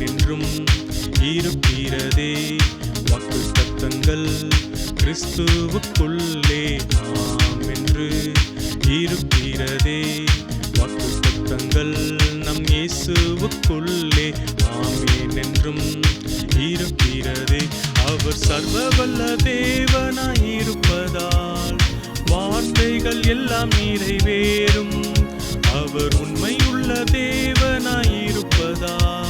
கிறிஸ்துவுக்குள்ளே ஆமேன் என்றும் இருக்கிறதே வாக்கு சத்தங்கள் கிறிஸ்துவுக்குள்ளே. ஆம் என்று இருப்பீரதே வாக்கு சத்தங்கள் நம் இயேசுவுக்குள்ளே. ஆமேன் என்றும் இருப்பீரதே அவர் சர்வ வல்ல தேவனாய் இருப்பதால் வார்த்தைகள் எல்லாம் நிறைவேறும். அவர் உண்மையுள்ள தேவனாய் இருப்பதால்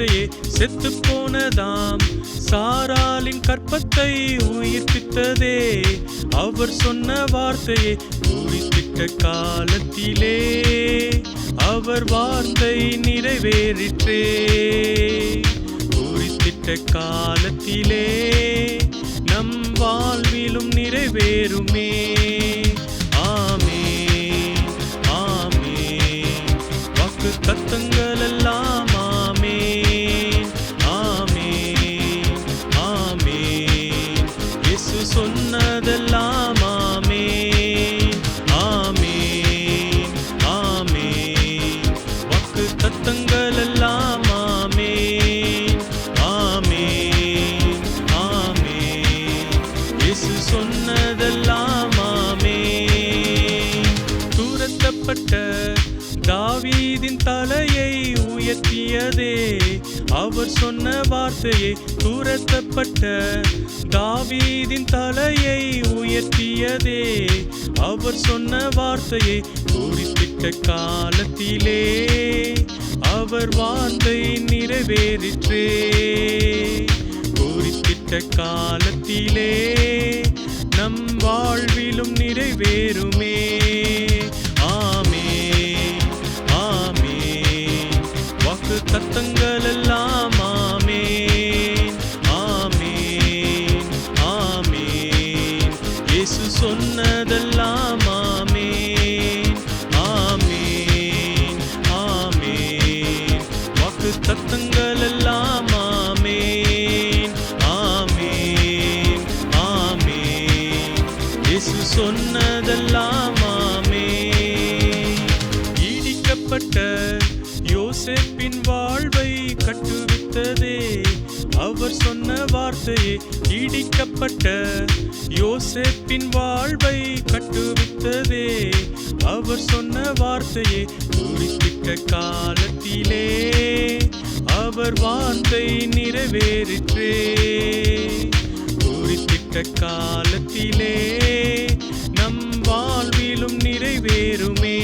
வார்த்தையே செத்து போனதாம். சாராலின் கற்பத்தை உயிர்ப்பித்ததே அவர் சொன்ன வார்த்தையே குறிப்பிட்ட காலத்திலே. அவர் வார்த்தை நிறைவேறிற்றே. குறிப்பிட்ட காலத்திலே நம் வாழ்விலும் நிறைவேறுமே. ஆமே ஆமே வாக்கு தத்தங்கள் எல்லாம் துரத்தப்பட்ட தாவீதின் தலையை உயர்த்தியதே. அவர் சொன்ன வார்த்தையை துரத்தப்பட்ட தாவீதின் தலையை உயர்த்தியதே. அவர் சொன்ன வார்த்தையை குறிப்பிட்ட காலத்திலே அவர் வார்த்தை நிறைவேறிற்றே. குறிப்பிட்ட காலத்திலே நம் வாழ்விலும் நிறைவேறுமே. வாக்கு தத்தங்கள் எல்லாம் ஆமேன் ஆமேன் ஆமேன். இயேசு சொன்ன வார்த்தையே ஈடிக்கப்பட்ட யோசேப்பின் வாழ்வை கட்டுவித்ததே. அவர் சொன்ன வார்த்தையே குறிப்பிட்ட காலத்திலே அவர் வார்த்தை நிறைவேறிற்றே. குறிப்பிட்ட காலத்திலே நம் வாழ்விலும் நிறைவேறுமே.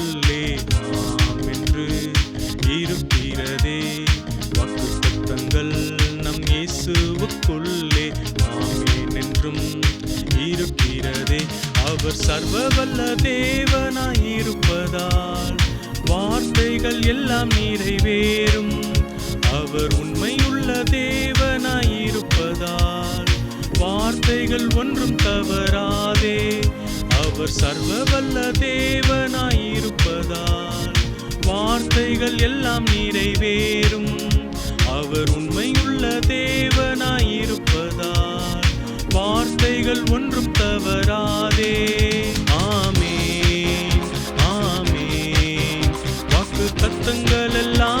உள்ளே நாம் என்று இருக்கிறதே. வாக்குத்தத்தங்கள் நம் இயேசுவுக்குள்ளே ஆமேன் என்றும் இருக்கிறதே. அவர் சர்வ வல்ல தேவனாயிருப்பதால் வார்த்தைகள் எல்லாம் நிறைவேறும். அவர் உண்மையுள்ள தேவனாயிருப்பதால் வார்த்தைகள் ஒன்றும் தவறாதே. அவர் சர்வ வல்ல தேவனாயிருப்பதால் வார்த்தைகள் எல்லாம் நிறைவேறும். அவர் உண்மையுள்ள தேவனாயிருப்பதால் வார்த்தைகள் ஒன்றும் தவறாதே. ஆமே ஆமே வாக்கு தத்தங்கள் எல்லாம்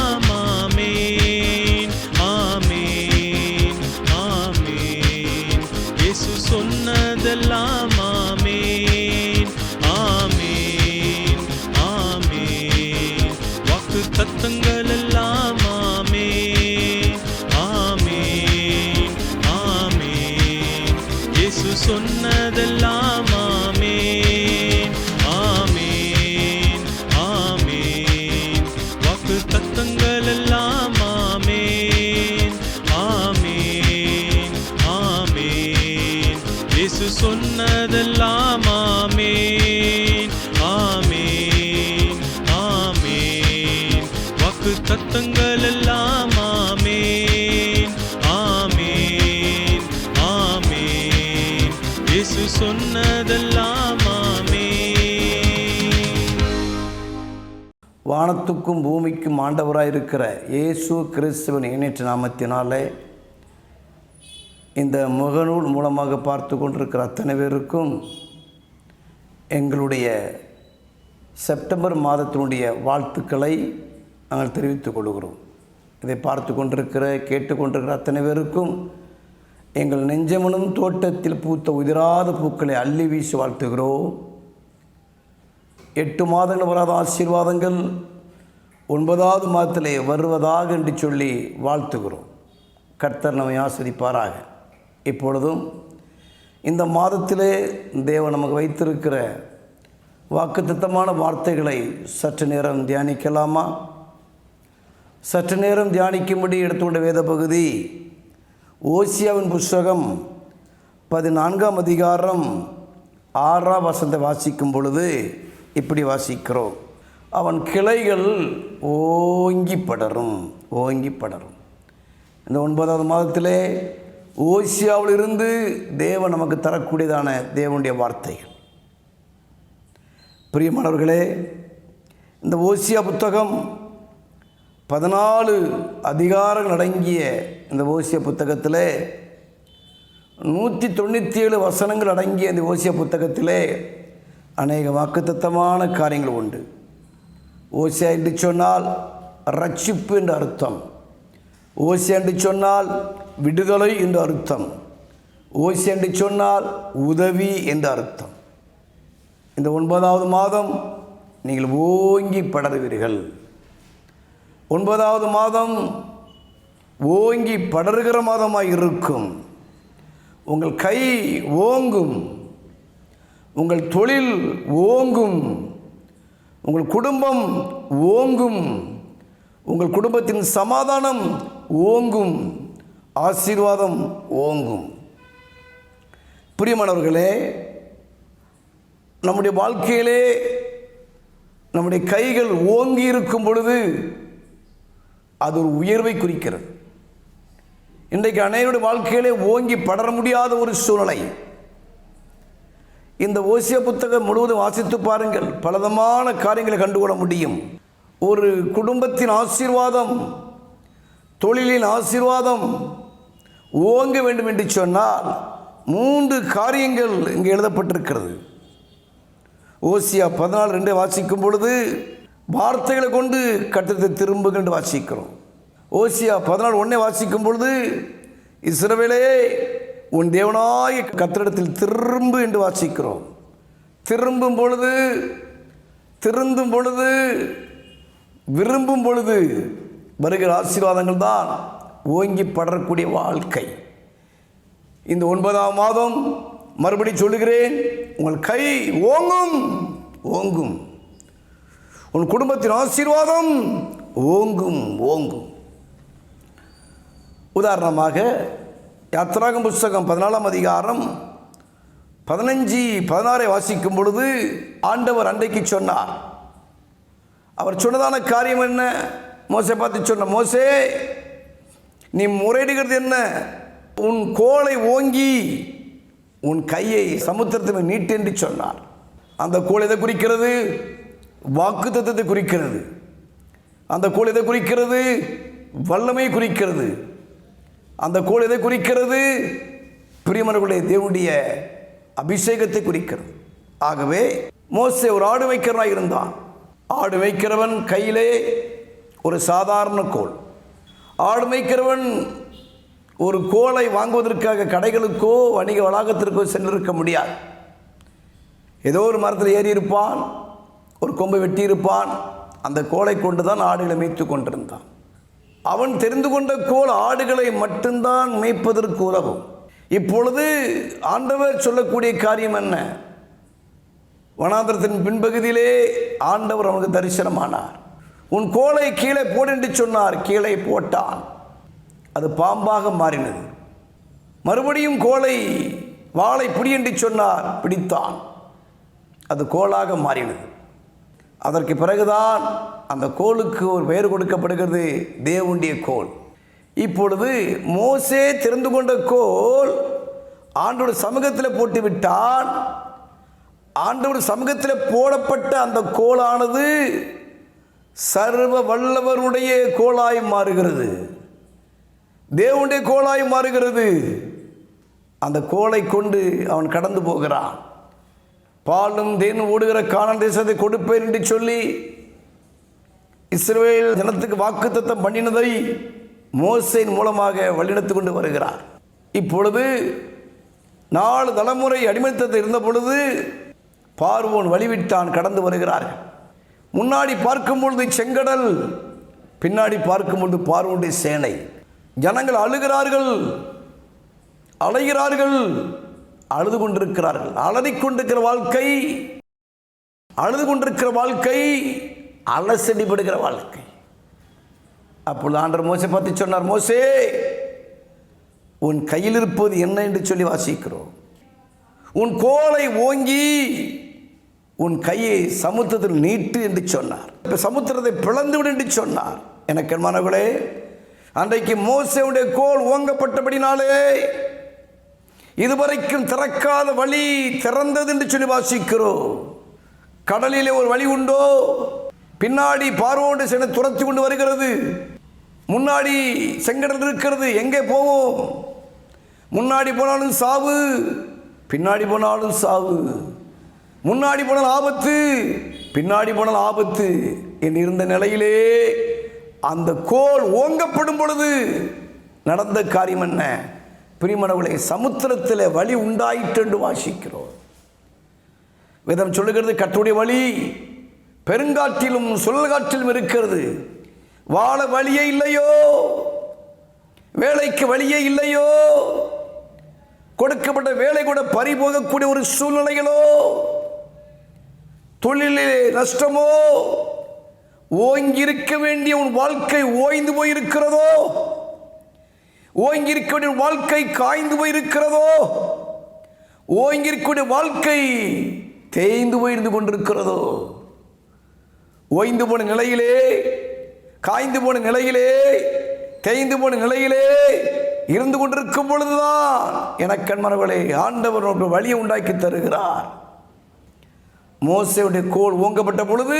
சொன்னதெல்லாம் ஆமேன் இயேசு வானத்துக்கும் பூமிக்கும் ஆண்டவராயிருக்கிற இயேசு கிறிஸ்துவின் இணைற்ற நாமத்தினாலே இந்த முகநூல் மூலமாக பார்த்து கொண்டிருக்கிற அத்தனை பேருக்கும் எங்களுடைய செப்டம்பர் மாதத்தினுடைய வாழ்த்துக்களை நாங்கள் தெரிவித்துக் கொள்கிறோம். இதை பார்த்து கொண்டிருக்கிற கேட்டுக்கொண்டிருக்கிற அத்தனை பேருக்கும் எங்கள் நெஞ்சமனும் தோட்டத்தில் பூத்த உதிராத பூக்களை அள்ளி வீசி வாழ்த்துகிறோம். எட்டு மாதங்கள் வராத ஆசீர்வாதங்கள் ஒன்பதாவது மாதத்திலே வருவதாக என்று சொல்லி வாழ்த்துகிறோம். கர்த்தர் நம்மை ஆசிரிப்பாராக. இப்பொழுதும் இந்த மாதத்திலே தேவன் நமக்கு வைத்திருக்கிற வாக்குத்தத்தமான வார்த்தைகளை சற்று நேரம் தியானிக்கலாமா? சற்று நேரம் தியானிக்கும்படி எடுத்துக்கொண்ட வேத பகுதி ஓசியாவின் புஸ்தகம் பதினான்காம் அதிகாரம் ஆறாம் வசனத்தை வாசிக்கும் பொழுது இப்படி வாசிக்கிறோம். அவன் கிளைகள் ஓங்கி படரும் ஓங்கி படரும். இந்த ஒன்பதாவது மாதத்திலே ஓசியாவிலிருந்து தேவன் நமக்கு தரக்கூடியதான தேவனுடைய வார்த்தைகள். பிரியமானவர்களே இந்த ஓசியா புத்தகம் பதினாலு அதிகாரங்கள் அடங்கிய இந்த ஓசிய புத்தகத்தில் நூற்றி தொண்ணூற்றி ஏழு வசனங்கள் அடங்கிய இந்த ஓசிய புத்தகத்திலே அநேக வாக்குத்தத்தமான காரியங்கள் உண்டு. ஓசியா என்று சொன்னால் ரட்சிப்பு என்று அர்த்தம். ஓசியா என்று சொன்னால் விடுதலை என்று அர்த்தம். ஓசியா என்று சொன்னால் உதவி என்று அர்த்தம். இந்த ஒன்பதாவது மாதம் நீங்கள் ஓங்கி படருவீர்கள். ஒன்பதாவது மாதம் ஓங்கி படருகிற மாதமாக இருக்கும். உங்கள் கை ஓங்கும். உங்கள் தொழில் ஓங்கும். உங்கள் குடும்பம் ஓங்கும். உங்கள் குடும்பத்தின் சமாதானம் ஓங்கும். ஆசீர்வாதம் ஓங்கும். பிரியமானவர்களே நம்முடைய வாழ்க்கையிலே நம்முடைய கைகள் ஓங்கி இருக்கும் பொழுது அது ஒரு உயர்வை குறிக்கிறது. இன்றைக்கு அனைவருடைய வாழ்க்கையிலே ஓங்கி படர முடியாத ஒரு சூழ்நிலை. இந்த ஓசிய புத்தகம் முழுவதும் வாசித்து பாருங்கள். பலதமான காரியங்களை கண்டுகொள்ள முடியும். ஒரு குடும்பத்தின் ஆசீர்வாதம் தொழிலின் ஆசீர்வாதம் ஓங்க வேண்டும் என்று சொன்னால் மூன்று காரியங்கள் இங்கே எழுதப்பட்டிருக்கிறது. ஓசியா பதினாலு ரெண்டை வாசிக்கும் பொழுது வார்த்தைகளை கொண்டு கட்டத்தை திரும்புகின்ற என்று வாசிக்கிறோம். ஓசியா பதினாலு ஒன்றை வாசிக்கும் பொழுது இஸ்ரவேலே உன் தேவனாய கத்திரிடத்தில் திரும்பு என்று வாசிக்கிறோம். திரும்பும் பொழுது திருந்தும் பொழுது விரும்பும் பொழுது வருகிற ஆசீர்வாதங்கள் தான் ஓங்கி படரக்கூடிய வாழ்க்கை. இந்த ஒன்பதாம் மாதம் மறுபடி சொல்லுகிறேன் உங்கள் கை ஓங்கும் ஓங்கும். உன் குடும்பத்தின் ஆசீர்வாதம் ஓங்கும் ஓங்கும். உதாரணமாக யாத்திராகம் புஸ்தகம் பதினாலாம் அதிகாரம் பதினஞ்சு பதினாறை வாசிக்கும் பொழுது ஆண்டவர் அன்றைக்கு சொன்னார். அவர் சொன்னதான காரியம் என்ன? மோசை பார்த்து சொன்ன மோசே நீ முறையிடுகிறது என்ன? உன் கோலை ஓங்கி உன் கையை சமுத்திரத்தில் நீட்டு என்று சொன்னார். அந்த கோல் எதை குறிக்கிறது? வாக்கு தத்துவத்தை குறிக்கிறது. அந்த கோல் எதை குறிக்கிறது? வல்லமை குறிக்கிறது. அந்த கோல் எதை குறிக்கிறது? பிரியமர்களுடைய தேவனுடைய அபிஷேகத்தை குறிக்கிறது. ஆகவே மோசே ஒரு ஆடு வைக்கிறவனாக இருந்தான். ஆடு வைக்கிறவன் கையிலே ஒரு சாதாரண கோல் ஆடு மேய்க்கிறவன் ஒரு கோலை வாங்குவதற்காக கடைகளுக்கோ வணிக வளாகத்திற்கோ சென்றிருக்க முடியாது. ஏதோ ஒரு மரத்தில் ஏறி இருப்பான் ஒரு கொம்பை வெட்டியிருப்பான். அந்த கோலை கொண்டு தான் ஆடுகளை மேய்த்து கொண்டிருந்தான். அவன் தெரிந்து கொண்ட கோல் ஆடுகளை மட்டும்தான் மேய்ப்பதற்கு உதவும். இப்பொழுது ஆண்டவர் சொல்லக்கூடிய காரியம் என்ன? வனாந்திரத்தின் பின்பகுதியிலே ஆண்டவர் அவனுக்கு தரிசனமானார். உன் கோலை கீழே போடு என்று சொன்னார். கீழே போட்டான். அது பாம்பாக மாறினது. மறுபடியும் கோலை வாளை பிடி என்று சொன்னார். பிடித்தான். அது கோலாக மாறினது. அதற்கு பிறகுதான் அந்த கோலுக்கு ஒரு பெயர் கொடுக்கப்படுகிறது. தேவனுடைய கோல் இப்பொழுது மோசே தெரிந்து கொண்ட கோல் ஆண்டோட சமூகத்தில் போட்டு விட்டான் ஆண்டோட சமூகத்தில் போடப்பட்ட அந்த கோலானது சர்வ வல்லவருடைய கோலாய் மாறுகிறது. தேவனுடைய கோலாய் மாறுகிறது. அந்த கோலை கொண்டு அவன் கடந்து போகிறான். பாலும் தேனும் ஓடுகிற காணல் தேசத்தை கொடுப்பேன் என்று சொல்லி இஸ்ரேல் ஜனத்துக்கு வாக்குத்தத்தம் பண்ணினதை மோசையின் மூலமாக வழிநடத்து கொண்டு வருகிறார். இப்பொழுது நாலு தலைமுறை அடிமைத்தத்தில் இருந்த பொழுது பார்வோன் வழிவிட்டான் கடந்து வருகிறார் முன்னாடி பார்க்கும் பொழுது செங்கடல் பின்னாடி பார்க்கும் பொழுது பார்வோனுடைய சேனை. ஜனங்கள் அழுகிறார்கள் அலைகிறார்கள். அழுது கொண்டிருக்கிறார்கள் அலறி கொண்டிருக்கிற வாழ்க்கை அழுது கொண்டிருக்கிற வாழ்க்கை அலசடிபடுகிற வாழ்க்கை. அப்பொழுது ஆண்டர் மோசை பார்த்து சொன்னார் மோசே உன் கையில் இருப்பது என்ன என்று சொல்லி வாசிக்கிறோம். உன் கோலை ஓங்கி உன் கையை சமுத்திரத்தில் நீட்டு என்று சொன்னார். இப்போ சமுத்திரத்தை பிளந்து விடு என்று சொன்னார். எனக்கு மாணவர்களே அன்றைக்கு மோசையுடைய கோல் ஓங்கப்பட்டபடினாலே இதுவரைக்கும் திறக்காத வழி திறந்தது என்று சொல்லி வாசிக்கிறோம். கடலிலே ஒரு வழி உண்டோ? பின்னாடி பார்வோண்டு சென்று துரத்தி கொண்டு வருகிறது. முன்னாடி செங்கடல் இருக்கிறது எங்கே போவோம்? முன்னாடி போனாலும் சாவு பின்னாடி போனாலும் சாவு. முன்னாடி போனால் ஆபத்து பின்னாடி போனால் ஆபத்து என்று இருந்த நிலையிலே அந்த கோல் ஓங்கப்படும் பொழுது நடந்த காரியம் என்ன? பிரிமணவளை சமுத்திரத்தில் வழி உண்டாயிற்று என்று வாசிக்கிறோம். வேதம் சொல்லுகிறது கட்டுடைய வழி பெருங்காற்றிலும் சுழல்காற்றிலும் இருக்கிறது. வாழ வழியே இல்லையோ? வேலைக்கு வழியே இல்லையோ? கொடுக்கப்பட்ட வேலை கூட பறிபோகக்கூடிய ஒரு சூழ்நிலைகளோ? தொழிலே நஷ்டமோ? ஓங்கியிருக்க வேண்டிய உன் வாழ்க்கை ஓய்ந்து போயிருக்கிறதோ? ஓங்கிருக்கூடிய வாழ்க்கை காய்ந்து போயிருக்கிறதோ? ஓங்கிருக்கூடிய வாழ்க்கை தேய்ந்து போயிருந்து கொண்டிருக்கிறதோ? ஓய்ந்து போன நிலையிலே காய்ந்து போன நிலையிலே தேய்ந்து போன நிலையிலே இருந்து கொண்டிருக்கும் பொழுதுதான் எனக்கண்மனவளே ஆண்டவர் ஒரு வழியை உண்டாக்கி தருகிறார். மோசையுடைய கோல் ஓங்கப்பட்ட பொழுது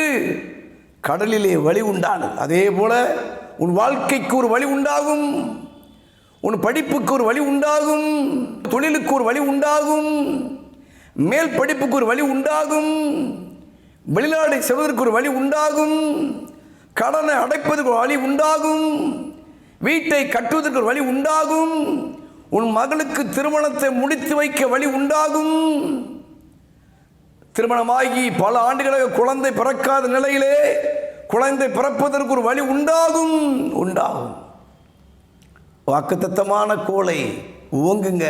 கடலிலே வழி உண்டானது. அதே போல உன் வாழ்க்கைக்கு ஒரு வழி உண்டாகும். உன் படிப்புக்கு ஒரு வழி உண்டாகும். தொழிலுக்கு ஒரு வழி உண்டாகும். மேல் படிப்புக்கு ஒரு வழி உண்டாகும். வெளிநாடு செல்வதற்கு ஒரு வழி உண்டாகும். கடனை அடைப்பதற்கு ஒரு வழி உண்டாகும். வீட்டை கட்டுவதற்கு ஒரு வழி உண்டாகும். உன் மகளுக்கு திருமணத்தை முடித்து வைக்க வழி உண்டாகும். திருமணமாகி பல ஆண்டுகளாக குழந்தை பிறக்காத நிலையிலே குழந்தை பிறப்பதற்கு ஒரு வழி உண்டாகும். உண்டாகும். வாக்குத்தத்தமான கோலை ஓங்குங்க.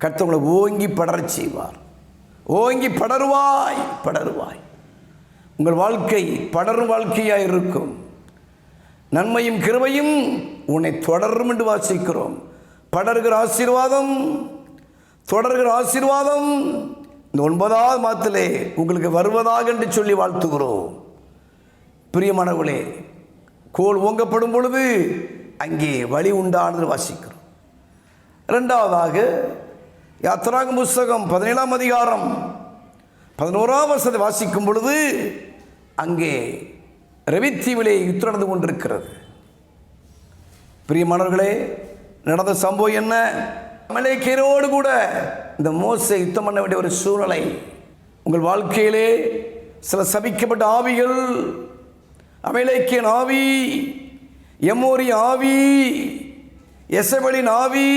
கர்த்தவங்களை ஓங்கி படரச் செய்வார். ஓங்கி படருவாய் படருவாய். உங்கள் வாழ்க்கை படரும் வாழ்க்கையாக இருக்கும். நன்மையும் கிருவையும் உன்னை தொடரும் என்று வாசிக்கிறோம். படர்கிற ஆசீர்வாதம் தொடர்கிற ஆசீர்வாதம் இந்த ஒன்பதாவது மாதத்திலே உங்களுக்கு வருவதாக என்று சொல்லி வாழ்த்துகிறோம். பிரியமானவர்களே கோல் ஓங்கப்படும் பொழுது அங்கே வழி உண்டானது வாசிக்கிறோம். இரண்டாவதாக யாத்ராங்க புஸ்தகம் பதினேழாம் அதிகாரம் பதினோராம் வருஷத்தை வாசிக்கும் பொழுது அங்கே ரவித்தீவிலே யுத்தம் நடந்து கொண்டிருக்கிறது. பிரியமானவர்களே நடந்த சம்பவம் என்ன? மலைக்கீரோடு கூட இந்த மோசை யுத்தம் பண்ண வேண்டிய ஒரு சூழ்நிலை. உங்கள் வாழ்க்கையிலே சில சபிக்கப்பட்ட ஆவிகள் அமலைக்கியன் ஆவி எம்மோரி ஆவி எசபலின் ஆவி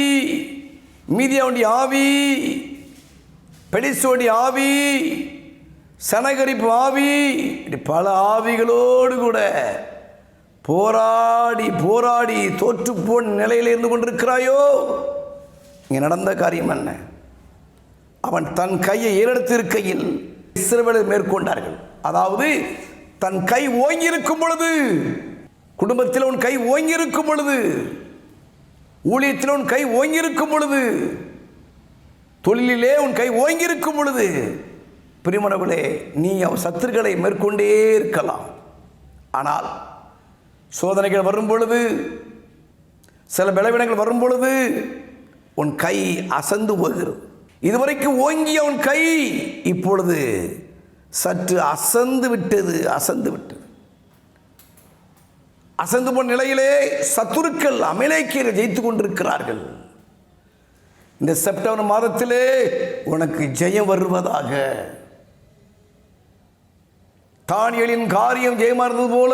மீதியாவுடைய ஆவி பெலிசோடி ஆவி சனகரிப்பு ஆவி இப்படி பல ஆவிகளோடு கூட போராடி போராடி தோற்று போன நிலையில் இருந்து கொண்டிருக்கிறாயோ? இங்கே நடந்த காரியம் என்ன? அவன் தன் கையை ஏறெடுத்திருக்கையில் இஸ்ரவேலர் மேற்கொண்டார்கள். அதாவது தன் கை ஓங்கியிருக்கும் பொழுது குடும்பத்தில் உன் கை ஓங்கியிருக்கும் பொழுது ஊழியத்தில் உன் கை ஓங்கியிருக்கும் பொழுது தொழிலிலே உன் கை ஓங்கியிருக்கும் பொழுது பிரிமணவர்களே நீ அவன் சத்துருக்களை மேற்கொண்டே இருக்கலாம். ஆனால் சோதனைகள் வரும் பொழுது சில பலவீனங்கள் வரும் பொழுது உன் கை அசந்து போகிறது. இதுவரைக்கும் ஓங்கிய உன் கை இப்பொழுது சற்று அசந்து விட்டது அசந்து விட்டது. அசந்து போன நிலையிலே சத்துருக்கள் அமலேக்கியரை ஜெயித்து கொண்டிருக்கிறார்கள். இந்த செப்டம்பர் மாதத்திலே உனக்கு ஜெயம் வருவதாக. தானியலின் காரியம் ஜெயமா இருந்தது போல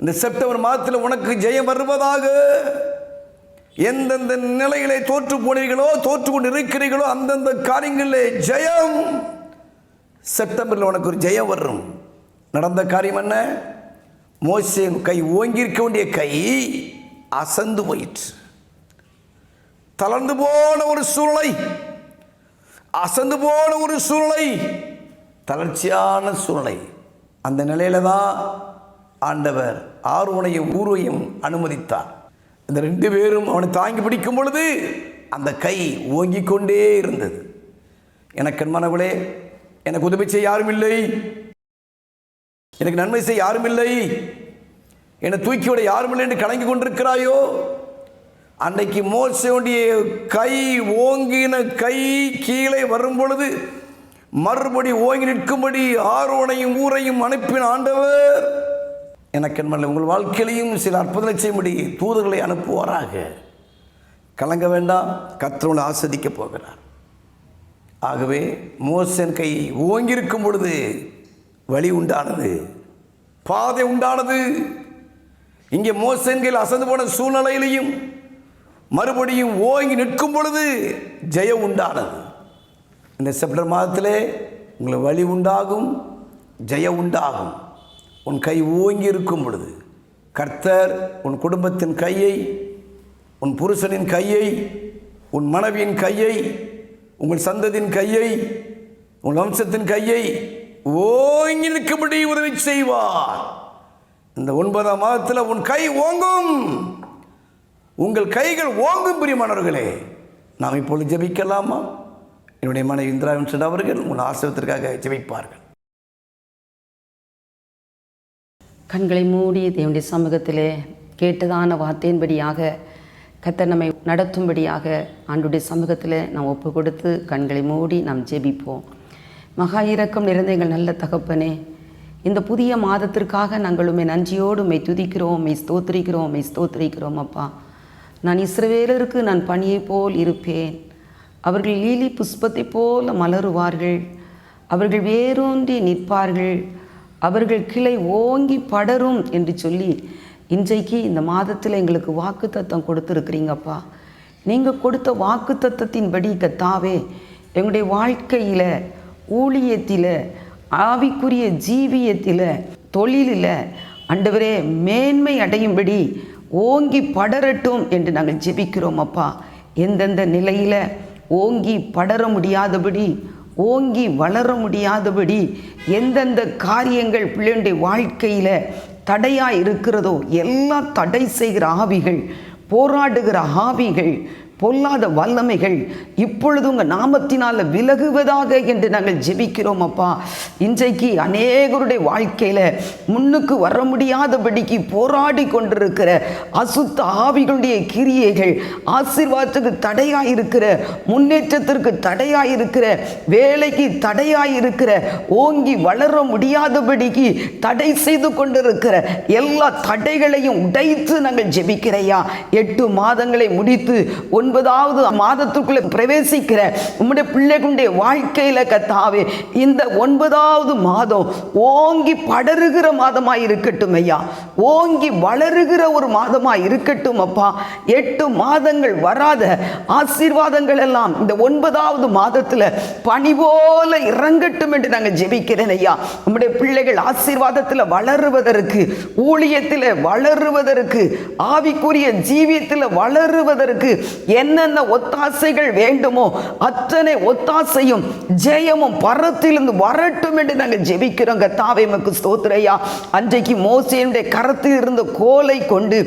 இந்த செப்டம்பர் மாதத்தில் உனக்கு ஜெயம் வருவதாக. எந்தெந்த நிலையிலே தோற்று போனீர்களோ தோற்று கொண்டு இருக்கிறீர்களோ அந்தந்த காரியங்களிலே ஜெயம். செப்டம்பரில் உனக்கு ஒரு ஜெயம் வரும். நடந்த காரியம் என்ன? மோசே கை ஓங்கியிருக்க வேண்டிய கை அசந்து போயிற்று. தளர்ந்து போன ஒரு சூழ்நிலை அசந்து போன ஒரு சூழ்நிலை தளர்ச்சியான சூழ்நிலை. அந்த நிலையில தான் ஆண்டவர் ஆர்வனையும் ஊர்வையும் அனுமதித்தார். இந்த ரெண்டு பேரும் அவனை தாங்கி பிடிக்கும் பொழுது அந்த கை ஓங்கிக் கொண்டே இருந்தது. எனக்கு மனவளே எனக்கு உதவி செய்ய யாரும் இல்லை. எனக்கு நன்மை செய்ய யாரும் இல்லை என்னை தூக்கி விட யாரும் இல்லை என்று கலங்கி கொண்டிருக்கிறாயோ? அன்னைக்கு மோசையுடைய கை ஓங்கின கை கீழே வரும் பொழுது மறுபடி ஓங்கி நிற்கும்படி ஆர்வனையும் ஊரையும் அனுப்பின ஆண்டவர். எனக்கு என்ன உங்கள் வாழ்க்கையிலையும் சில அற்புதங்களை செய்யும்படி தூதர்களை அனுப்புவாராக. கலங்க வேண்டாம். கத்தரோடு ஆஸ்வதிக்க போகிறார். ஆகவே மோசன் கை ஓங்கியிருக்கும் பொழுது வழி உண்டானது. பாதை உண்டானது. இங்கே மோசன்கள் அசந்து போன சூழ்நிலையிலையும் மறுபடியும் ஓங்கி நிற்கும் பொழுது ஜெயம் உண்டானது. இந்த செப்டம்பர் மாதத்திலே உங்களை வழி உண்டாகும் ஜெயம் உண்டாகும். உன் கை ஓங்கி இருக்கும் பொழுது கர்த்தர் உன் குடும்பத்தின் கையை உன் புருஷனின் கையை உன் மனைவியின் கையை உங்கள் சந்ததியின் கையை உன் வம்சத்தின் கையை ஓங்கி நிற்கும்படி உதவி செய்வார். இந்த ஒன்பதாம் மாதத்தில் உன் கை ஓங்கும். உங்கள் கைகள் ஓங்கும் பிரியமானவர்களே. நாம் இப்பொழுது ஜெபிக்கலாமா? என்னுடைய மனைவி இந்திராவின் வின்சென்ட் அவர்கள் உன் ஆசிரியத்திற்காக ஜெபிப்பார்கள். கண்களை மூடி தேவனுடைய சமூகத்திலே கேட்டதான வார்த்தையின்படியாக கர்த்தர் நம்மை நடத்தும்படியாக ஆண்டுடைய சமூகத்தில் நாம் ஒப்பு கொடுத்து கண்களை மூடி நாம் ஜெபிப்போம். மகா இரக்கம் நிறைந்த எங்கள் நல்ல தகப்பனே இந்த புதிய மாதத்திற்காக நாங்கள் உண்மை நன்றியோடு உண்மை துதிக்கிறோம் உண்மை ஸ்தோத்திரிக்கிறோம் உண்மை ஸ்தோத்திரிக்கிறோம் அப்பா. நான் இஸ்ரவேலருக்கு நான் பணியைப் போல் இருப்பேன். அவர்கள் லீலி புஷ்பத்தைப் போல மலருவார்கள். அவர்கள் வேரூன்றி நிற்பார்கள். அவர்கள் கிளை ஓங்கி படரும் என்று சொல்லி இன்றைக்கு இந்த மாதத்தில் எங்களுக்கு வாக்கு தத்தம் கொடுத்துருக்குறீங்கப்பா நீங்கள் கொடுத்த வாக்கு தத்தத்தின்படி கத்தாவே எங்களுடைய வாழ்க்கையில் ஊழியத்தில் ஆவிக்குரிய ஜீவியத்தில் தொழிலில் அண்டவரே மேன்மை அடையும்படி ஓங்கி படரட்டும் என்று நாங்கள் ஜெபிக்கிறோம் அப்பா. எந்தெந்த நிலையில் ஓங்கி படர முடியாதபடி ஓங்கி வளர முடியாதபடி எந்தெந்த காரியங்கள் பிள்ளையுடைய வாழ்க்கையில் தடையாக இருக்கிறதோ எல்லாம் தடை செய்கிற ஆவிகள் போராடுகிற ஆவிகள் பொல்லாத வல்லமைகள் இப்பொழுது உங்கள் நாமத்தினால் விலகுவதாக என்று நாங்கள் ஜெபிக்கிறோம் அப்பா. இன்றைக்கு அநேகருடைய வாழ்க்கையில் முன்னுக்கு வர முடியாதபடிக்கு போராடி கொண்டிருக்கிற அசுத்த ஆவிகளுடைய கிரியைகள் ஆசீர்வாதத்துக்கு தடையாக இருக்கிற முன்னேற்றத்திற்கு தடையாக இருக்கிற வேலைக்கு தடையாக இருக்கிற ஓங்கி வளர முடியாதபடிக்கு தடை செய்து கொண்டிருக்கிற எல்லா தடைகளையும் உடைத்து நாங்கள் ஜெபிக்கிறையா எட்டு மாதங்களை முடித்து ஒன்று ஒன்பதாவது மாதத்துக்குள்ளே பிரவேசிக்கிற உம்முடைய பிள்ளைகளுடைய வாழ்க்கையில கத்தாவே இந்த ஒன்பதாவது மாதம் ஓங்கி படருகிற மாதமா இருக்கட்டும் ஐயா. ஓங்கி வளருகிற ஒரு மாதமா இருக்கட்டும் அப்பா. எட்டு மாதங்கள் வராத ஆசீர்வாதங்கள் எல்லாம் இந்த ஒன்பதாவது மாதத்துல பணி போல இறங்கட்டும் என்று நாங்கள் ஜெபிக்கிறேன் ஐயா. உம்முடைய பிள்ளைகள் ஆசீர்வாதத்தில் வளருவதற்கு ஊழியத்தில் வளருவதற்கு ஆவிக்குரிய ஜீவியத்தில் வளருவதற்கு என்னென்ன ஒத்தாசைகள் வேண்டுமோ அத்தனை ஒத்தாசையும் ஜெயமும் பரத்திலிருந்து வரட்டும் என்று நாங்கள் ஜெபிக்கிறோம். கத்தாவை மக்கு ஸ்தோத்திரையா அன்றைக்கு மோசேனுடைய கரத்தில் இருந்த கோலை கொண்டு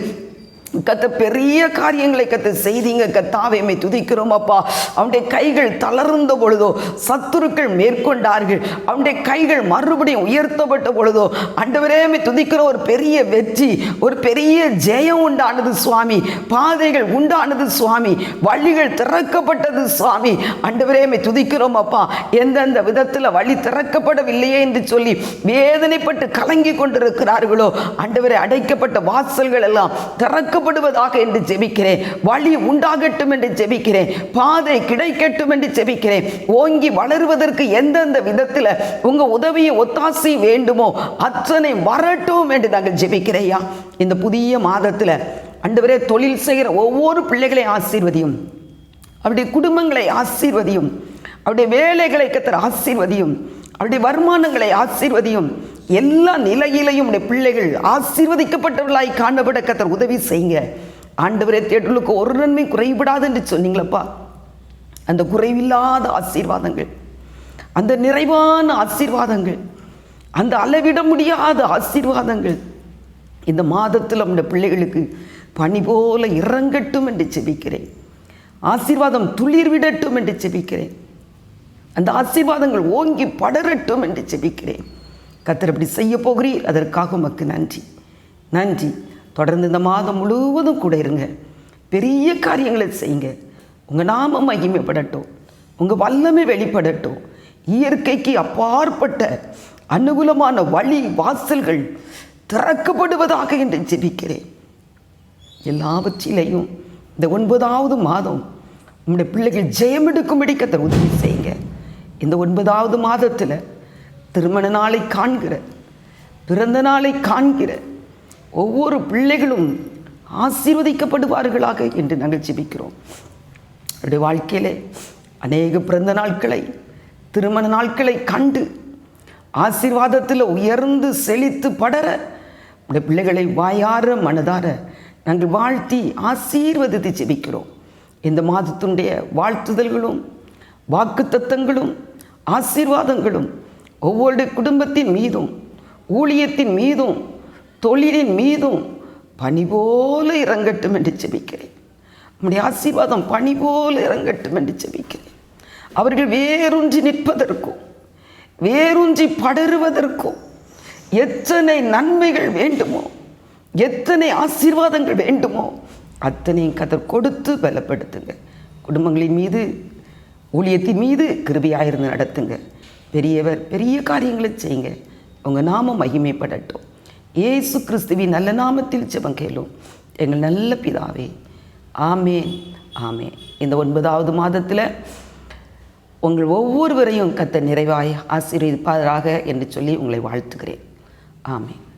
கத்த பெரிய காரியங்களை கத்த செய்தீங்க. கத்தாவைமை துதிக்கிறோம் அப்பா. அவனுடைய கைகள் தளர்ந்த பொழுதோ சத்துருக்கள் மேற்கொண்டார்கள். அவனுடைய கைகள் மறுபடியும் உயர்த்தப்பட்ட பொழுதோ அண்டவரேமை துதிக்கிற ஒரு பெரிய வெற்றி ஒரு பெரிய ஜெயம் உண்டானது சுவாமி. பாதைகள் உண்டானது சுவாமி. வழிகள் திறக்கப்பட்டது சுவாமி. அண்டவரேமை துதிக்கிறோம் அப்பா. எந்தெந்த விதத்தில் வழி திறக்கப்படவில்லையே என்று சொல்லி வேதனைப்பட்டு கலங்கி கொண்டிருக்கிறார்களோ அண்டவரை அடைக்கப்பட்ட வாசல்கள் எல்லாம் திறக்க திறக்கப்படுவதாக என்று ஜெபிக்கிறேன். வழி உண்டாகட்டும் என்று ஜெபிக்கிறேன். பாதை கிடைக்கட்டும் என்று ஜெபிக்கிறேன். ஓங்கி வளருவதற்கு எந்தெந்த விதத்தில் உங்க உதவியை ஒத்தாசி வேண்டுமோ அத்தனை வரட்டும் என்று நாங்கள் ஜெபிக்கிறையா இந்த புதிய மாதத்தில் அண்டவரே தொழில் செய்கிற ஒவ்வொரு பிள்ளைகளை ஆசீர்வதியும். அவருடைய குடும்பங்களை ஆசீர்வதியும். அவருடைய வேலைகளை கத்தர் ஆசீர்வதியும். அவருடைய வருமானங்களை ஆசீர்வதியும். எல்லா நிலையிலையும் உடைய பிள்ளைகள் ஆசீர்வதிக்கப்பட்டவர்களாய் காணப்பட கத்தர் உதவி செய்யுங்க. ஆண்டவரே தேட்டலுக்கு ஒரு நன்மை குறைபடாது என்று சொன்னீங்களப்பா? அந்த குறைவில்லாத ஆசீர்வாதங்கள் அந்த நிறைவான ஆசீர்வாதங்கள் அந்த அளவிட முடியாத ஆசீர்வாதங்கள் இந்த மாதத்தில் நம்முடைய பிள்ளைகளுக்கு பனி போல இறங்கட்டும் என்று செபிக்கிறேன் ஆசீர்வாதம் துளிர் விடட்டும் என்று செபிக்கிறேன் அந்த ஆசீர்வாதங்கள் ஓங்கி படரட்டும் என்று செபிக்கிறேன் கத்தர் இப்படி செய்ய போகிறீர். அதற்காக உமக்கு நன்றி. நன்றி. தொடர்ந்து இந்த மாதம் முழுவதும் கூட இருங்க. பெரிய காரியங்களை செய்யுங்க. உங்கள் நாம மகிமைப்படட்டும். உங்கள் வல்லமை வெளிப்படட்டும். இயற்கைக்கு அப்பாற்பட்ட அனுகூலமான வழி வாசல்கள் திறக்கப்படுவதாக என்று ஜெபிக்கிறேன். எல்லாவற்றிலையும் இந்த ஒன்பதாவது மாதம் உங்களுடைய பிள்ளைகள் ஜெயமெடுக்கும்படி கத்தர் உதவி செய்யுங்க. இந்த ஒன்பதாவது மாதத்தில் திருமண நாளை காண்கிற பிறந்த நாளை காண்கிற ஒவ்வொரு பிள்ளைகளும் ஆசீர்வதிக்கப்படுவார்களாக என்று நாங்கள் ஜெபிக்கிறோம் அவருடைய வாழ்க்கையிலே அநேக பிறந்த நாட்களை திருமண நாட்களை கண்டு ஆசீர்வாதத்தில் உயர்ந்து செழித்து படர உடைய பிள்ளைகளை வாயார மனதார நாங்கள் வாழ்த்தி ஆசீர்வதித்து ஜெபிக்கிறோம். இந்த மாதத்தினுடைய வாழ்த்துதல்களும் வாக்குத்தத்தங்களும் ஆசீர்வாதங்களும் ஒவ்வொரு குடும்பத்தின் மீதும் ஊழியத்தின் மீதும் தொழிலின் மீதும் பணி போல இறங்கட்டும் என்று செபிக்கிறேன் நம்முடைய ஆசீர்வாதம் பணி போல இறங்கட்டும் என்று செபிக்கிறேன் அவர்கள் வேரூன்றி நிற்பதற்கும் வேரூன்றி படருவதற்கும் எத்தனை நன்மைகள் வேண்டுமோ எத்தனை ஆசீர்வாதங்கள் வேண்டுமோ அத்தனையும் கதர் கொடுத்து பலப்படுத்துங்க. குடும்பங்களின் மீது ஊழியத்தின் மீது கிருபியாயிருந்து நடத்துங்க. பெரியவர் பெரிய காரியங்களை செய்யுங்க. உங்கள் நாமம் மகிமைப்படட்டும். ஏசு கிறிஸ்துவின் நல்ல நாமத்தில் ஜெபம் கேளும். எங்கள் நல்ல பிதாவே. ஆமேன் ஆமேன். இந்த ஒன்பதாவது மாதத்தில் உங்கள் ஒவ்வொருவரையும் கத்த நிறைவாய் ஆசீர்வதிப்பாராக என்று சொல்லி உங்களை வாழ்த்துகிறேன். ஆமேன்.